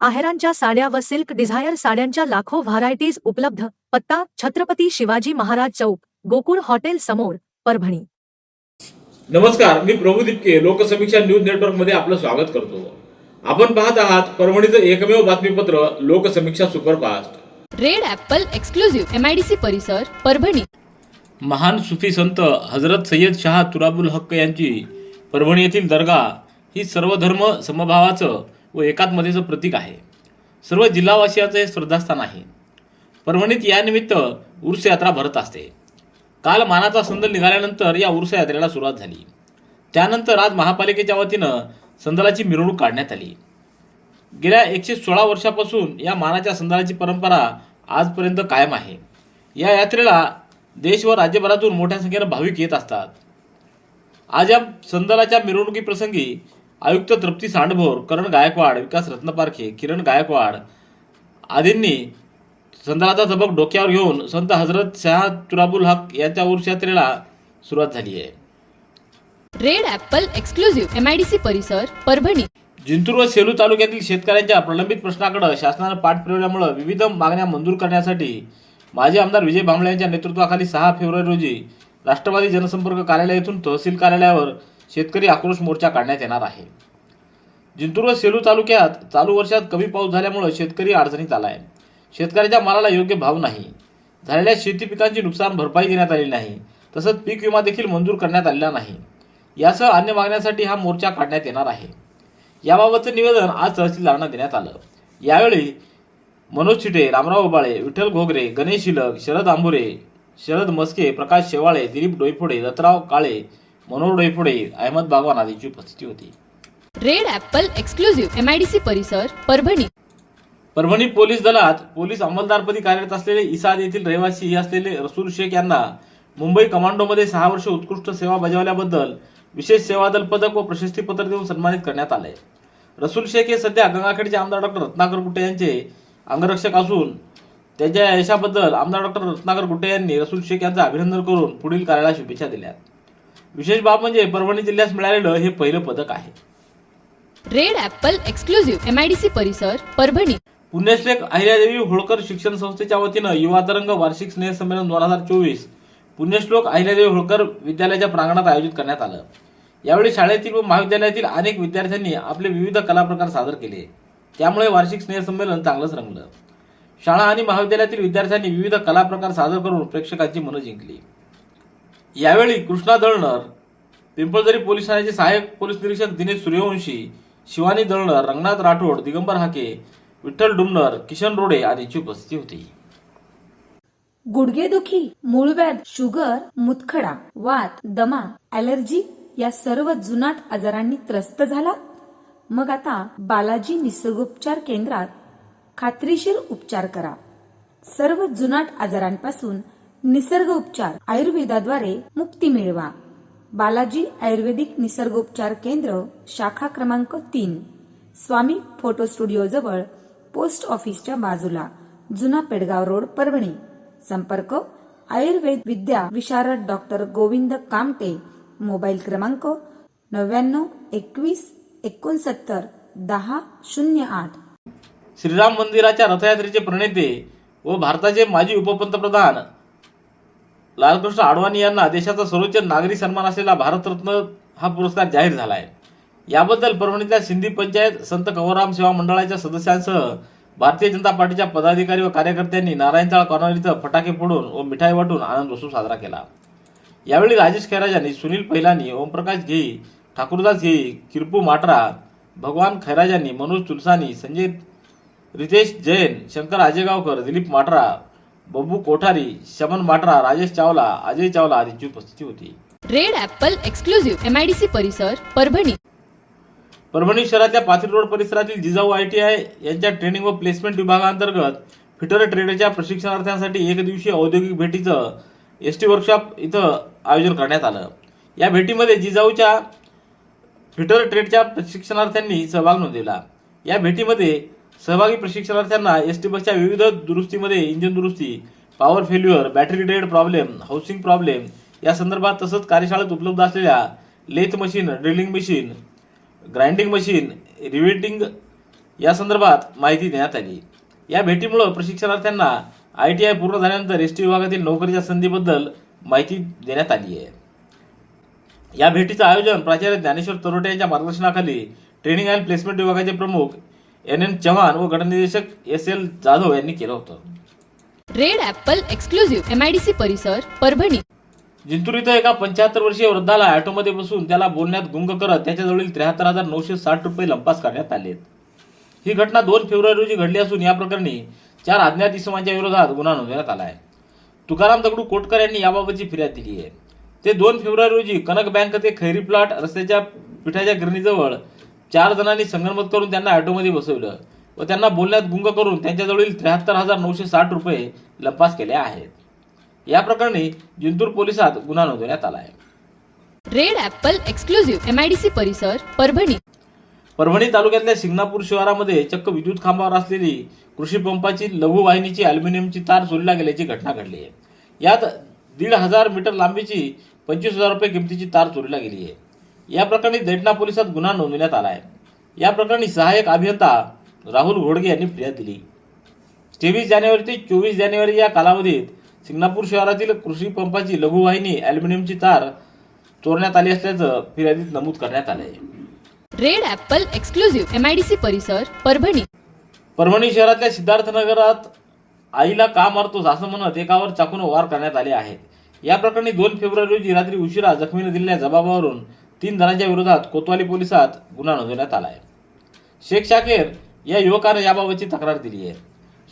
आहेरांच्या साड्या व silk Dzire साड्यांच्या लाखो व्हरायटीज उपलब्ध. पत्ता छत्रपती शिवाजी महाराज चौक गोकुळ हॉटेल समोर परभणी. नमस्कार मी प्रभू दिपके लोकसमीक्षा न्यूज नेटवर्कमध्ये आपलं स्वागत करतो. आपण पाहत आहात परभणीचं एकमेव बातमीपत्र Loksamiksha superfast. Red apple exclusive MIDC परिसर परभणी. महान सुफी संत हजरत सय्यद शाह तुराबुल हक्क यांची परभणी येथील दर्गा ही सर्व धर्म समभावाचं व एकात्मतेचं प्रतीक आहे. सर्व जिल्हावासियाचं हे श्रद्धास्थान आहे. परभणीत यानिमित्त उर्स यात्रा भरत असते. काल मानाचा संदल निघाल्यानंतर या उर्स यात्रेला सुरुवात झाली. त्यानंतर आज महापालिकेच्या वतीनं संदलाची मिरवणूक काढण्यात आली. गेल्या एकशे सोळा वर्षापासून या मानाच्या संदलाची परंपरा आजपर्यंत कायम आहे. या यात्रेला देश व राज्यभरातून मोठ्या संख्येनं भाविक येत असतात. आज या संदलाच्या मिरवणुकीप्रसंगी आयुक्त तृप्ती सांडभोर करण गायकवाड विकास रत्नपारखे किरण गायकवाड आदींनी संदलाचा झबक डोक्यावर घेऊन संत हजरत शाह तुराबुल हक यांच्या उर्स यात्रेला सुरुवात झाली आहे. रेड ॲपल एक्सक्लुझिव्ह एमआयडीसी परिसर परभणी. जिंतूर व सेलू तालुक्यातील शेतकऱ्यांच्या प्रलंबित प्रश्नाकडे शासनानं पाठ फिरवल्यामुळे विविध मागण्या मंजूर करण्यासाठी माजी आमदार विजय भांबळे यांच्या नेतृत्वाखाली सहा फेब्रुवारी रोजी राष्ट्रवादी जनसंपर्क कार्यालय येथून तहसील कार्यालयावर शेतकरी आक्रोश मोर्चा काढण्यात येणार आहे. जिंतूर व सेलू तालुक्यात चालू वर्षात कमी पाऊस झाल्यामुळे शेतकरी अडचणीत आला आहे शेतकऱ्याच्या मालाला योग्य भाव नाही. झालेल्या शेती पिकांची नुकसान भरपाई देण्यात आलेली नाही. तसंच पीक विमा देखील मंजूर करण्यात आलेला नाही. यासह अन्य मागण्यांसाठी हा मोर्चा काढण्यात येणार आहे. याबाबतचं निवेदन आज तहसीलदारांना देण्यात आलं. यावेळी मनोज चिटे रामराव उबाळे विठ्ठल घोगरे गणेश शिलक शरद आंबुरे शरद मस्के प्रकाश शेवाळे दिलीप डोईफोडे दत्तराव काळे मनोहर डोईफोडे अहमद बागवान आदींची उपस्थिती होती. रेड ॲपल एक्सक्लुझिव्ह एमआयडीसी परिसर परभणी. परभणी पोलीस दलात पोलीस अंमलदारपदी कार्यरत असलेले इसाद येथील रहिवासी असलेले रसूल शेख यांना मुंबई कमांडोमध्ये सहा वर्ष उत्कृष्ट सेवा बजावल्याबद्दल विशेष सेवा दल पदक व प्रशस्ती पत्र देऊन सन्मानित करण्यात आले. रसूल शेख हे सध्या गंगाखेडचे आमदार डॉक्टर रत्नाकर गुट्टे यांचे अंगरक्षक असून त्यांच्या यशाबद्दल आमदार डॉक्टर रत्नाकर गुट्टे यांनी रसूल शेख यांचं अभिनंदन करून पुढील कार्याला शुभेच्छा दिल्या. विशेष बाब म्हणजे परभणी जिल्ह्यास मिळालेलं हे पहिलं पदक आहे. रेड ॲपल एक्सक्लुझिव्ह एमआयडीसी परिसर परभणी. पुण्यश्लेख अहिल्यादेवी होळकर शिक्षण संस्थेच्या वतीनं युवा तरंग वार्षिक स्नेह संमेलन दोन हजार चोवीस पुण्यश्लोक अहिल्यादेवी होळकर विद्यालयाच्या प्रांगणात आयोजित करण्यात आलं. यावेळी शाळेतील व महाविद्यालयातील अनेक विद्यार्थ्यांनी आपले विविध कला प्रकार सादर केले. त्यामुळे वार्षिक स्नेह संमेलन चांगलंच रंगलं. शाळा आणि महाविद्यालयातील विद्यार्थ्यांनी विविध कला प्रकार सादर करून प्रेक्षकांची मनं जिंकली. यावेळी कृष्णा दळणर पिंपळदरी पोलीस ठाण्याचे सहाय्यक पोलीस निरीक्षक दिनेश सूर्यवंशी शिवानी दळणर रंगनाथ राठोड दिगंबर हाके विठ्ठल डुमनर किशन रोडे आदींची उपस्थिती होती. गुडघेदुखी मूळव्याध शुगर मुतखडा वात दमा अलर्जी या सर्व जुनाट आजारांनी त्रस्त झाला. मग आता बालाजी निसर्गोपचार केंद्रात खात्रीशीर उपचार करा. सर्व जुनाट आजारांपासून निसर्ग उपचार आयुर्वेदाद्वारे मुक्ती मिळवा. बालाजी आयुर्वेदिक निसर्गोपचार केंद्र शाखा क्रमांक तीन. स्वामी फोटो स्टुडिओ जवळ पोस्ट ऑफिसच्या बाजूला जुना पेडगाव रोड परभणी. संपर्क आयुर्वेद विद्या विशारद डॉक्टर गोविंद कामटे मोबाईल क्रमांक नव्याण्णव एकवीस एकोणसत्तर दहा शून्य आठ. श्रीराम मंदिराच्या रथयात्रेचे प्रणेते व भारताचे माजी उपपंतप्रधान लालकृष्ण आडवाणी यांना देशाचा सर्वोच्च नागरी सन्मान असलेला भारतरत्न हा पुरस्कार जाहीर झाला आहे. याबद्दल परभणीतल्या सिंधी पंचायत संत कवराम सेवा मंडळाच्या सदस्यांसह भारतीय जनता पार्टीच्या पदाधिकारी व कार्यकर्त्यांनी नारायणचाळ कॉर्नर इथं फटाके फोडून व मिठाई वाटून आनंद उत्सव साजरा केला. यावेळी राजेश खैराजांनी सुनील पैलानी ओमप्रकाश घेई ठाकूरदास घेई किरपू माटरा भगवान खैराजांनी मनोज तुलसानी संजय रितेश जैन शंकर आजेगावकर दिलीप माटरा बब्बू कोठारी शमन माटरा राजेश चावला अजय चावला आदींची उपस्थिती होती. रेड ॲपल एक्सक्लुझिव्ह एमआयडीसी परिसर परभणी. परभणी शहरातल्या पाथरी रोड परिसरातील जिजाऊ आय टी आय यांच्या ट्रेनिंग व प्लेसमेंट विभागांतर्गत फिटर ट्रेडच्या प्रशिक्षणार्थ्यांसाठी एक दिवसीय औद्योगिक भेटीचं एस टी वर्कशॉप इथं आयोजन करण्यात आलं. या भेटीमध्ये जिजाऊच्या फिटर ट्रेडच्या प्रशिक्षणार्थ्यांनी सहभाग नोंदवला. या भेटीमध्ये सहभागी प्रशिक्षणार्थ्यांना एस टी बसच्या विविध दुरुस्तीमध्ये इंजिन दुरुस्ती power failure battery dead problem housing problem या संदर्भात तसंच कार्यशाळेत उपलब्ध असलेल्या lathe machine drilling machine grinding machine riveting या संदर्भात माहिती देण्यात आली. या भेटीमुळं प्रशिक्षणार्थ्यांना आय टी आय पूर्ण झाल्यानंतर एस टी विभागातील नोकरीच्या संधीबद्दल माहिती देण्यात आली आहे. या भेटीचं आयोजन प्राचार्य ज्ञानेश्वर तरोटे यांच्या मार्गदर्शनाखाली ट्रेनिंग अँड प्लेसमेंट विभागाचे प्रमुख एन एन चव्हाण व गटनिर्देशक एस एल जाधव यांनी केलं होतं. Red apple exclusive M I D C परिसर परभणी. जिंतूर इथं एका पंच्याहत्तर वर्षीय वृद्धाला ऑटोमध्ये बसून त्याला बोलण्यात गुंग करत त्याच्याजवळील त्र्याहत्तर हजार नऊशे साठ रुपये लंपास करण्यात आले ही घटना दोन फेब्रुवारी रोजी घडली असून या प्रकरणी चार अज्ञात इसमांच्या विरोधात गुन्हा नोंदवण्यात आला आहे. तुकाराम दगडू कोटकर यांनी याबाबतची फिर्याद दिली आहे. ते दोन फेब्रुवारी रोजी कनक बँक ते खैरी प्लॉट रस्त्याच्या पिठाच्या गिरणीजवळ चार जणांनी संगनमत करून त्यांना ऑटोमध्ये बसवलं. व त्यांना बोलण्यात गुंग करून त्यांच्याजवळील त्र्याहत्तर हजार नऊशे साठ रुपये लंपास केले आहेत. या प्रकरणी जिंतूर पोलिसात गुन्हा नोंदवण्यात आला आहे. Red apple exclusive M I D C परिसर परभणी. परभणी तालुक्यातल्या शिंगणापूर शहरामध्ये चक्क विद्युत खांबावर असलेली कृषी पंपाची लघु वाहिनीची अल्युमिनियमची तार चोरीला गेल्याची घटना घडली आहे. यात दीड हजार मीटर लांबीची पंचवीस हजार रुपये किमतीची तार चोरीला गेली आहे. या प्रकरणी दैठणा पोलिसात गुन्हा नोंदवण्यात आला आहे. या प्रकरणी सहाय्यक अभियंता राहुल घोडगे यांनी फिर्याद दिली. तेवीस जानेवारी ते चोवीस जानेवारी या कालावधीत सिंगणापूर शहरातील कृषी पंपाची लघुवाहिनी अल्युमिनियमची तार चोरण्यात आली असल्याचं फिर्यादीत नमूद करण्यात आलं आहे. Red apple exclusive M I D C परिसर परभणी. परभणी शहरातल्या सिद्धार्थनगरात आईला का मारतोस असं म्हणत एकावर चाकून वार करण्यात आले आहेत या प्रकरणी दोन फेब्रुवारी रोजी रात्री उशिरा जखमीने दिलेल्या जबाबावरून तीन जणांच्या विरोधात कोतवाली पोलिसात गुन्हा नोंदवण्यात आला आहे शेख शाकेर या युवकानं याबाबतची तक्रार दिली आहे.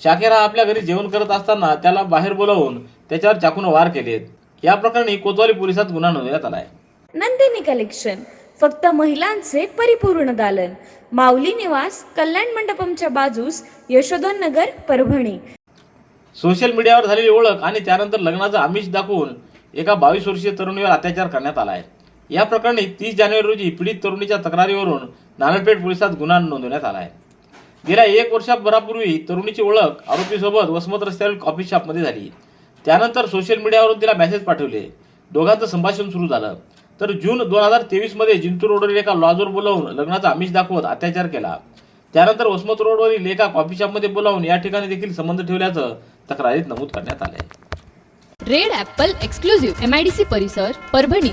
शाकेर हा आपल्या घरी जेवण करत असताना त्याला बाहेर बोलावून त्याच्यावर चाकून वार केलेत. या प्रकरणी कोतवाली पोलिसात गुन्हा नोंदवण्यात आला आहे नंदिनी कलेक्शन फक्त महिलांचे परिपूर्ण दालन. माऊली निवास कल्याण मंडपमच्या बाजूस यशोधन नगर परभणी. सोशल मीडियावर झालेली ओळख आणि त्यानंतर लग्नाचं आमिष दाखवून एका बावीस वर्षीय तरुणीवर अत्याचार करण्यात आला आहे या प्रकरणी तीस जानेवारी रोजी पीडित तरुणीच्या तक्रारीवरून नानलपेठ पोलिसात गुन्हा नोंदवण्यात आला आहे. गेल्या एक वर्षाभरापूर्वी तरुणीची ओळख आरोपीसोबत वसमत रस्त्यावरील कॉफी शॉपमध्ये झाली. त्यानंतर सोशल मीडियावरून तिला मेसेज पाठवले. दोघांचं संभाषण सुरू झालं. तर जून दोन हजार तेवीसमध्ये जिंतूर रोडवरील एका लॉजवर बोलावून लग्नाचा आमिष दाखवत अत्याचार केला. त्यानंतर वसमत रोडवरील एका कॉफी शॉपमध्ये बोलावून या ठिकाणी देखील संबंध ठेवल्याचं तक्रारीत नमूद करण्यात आलंय. रेड ऍपल एक्सक्लुझिव्ह एमआयडीसी परिसर परभणी.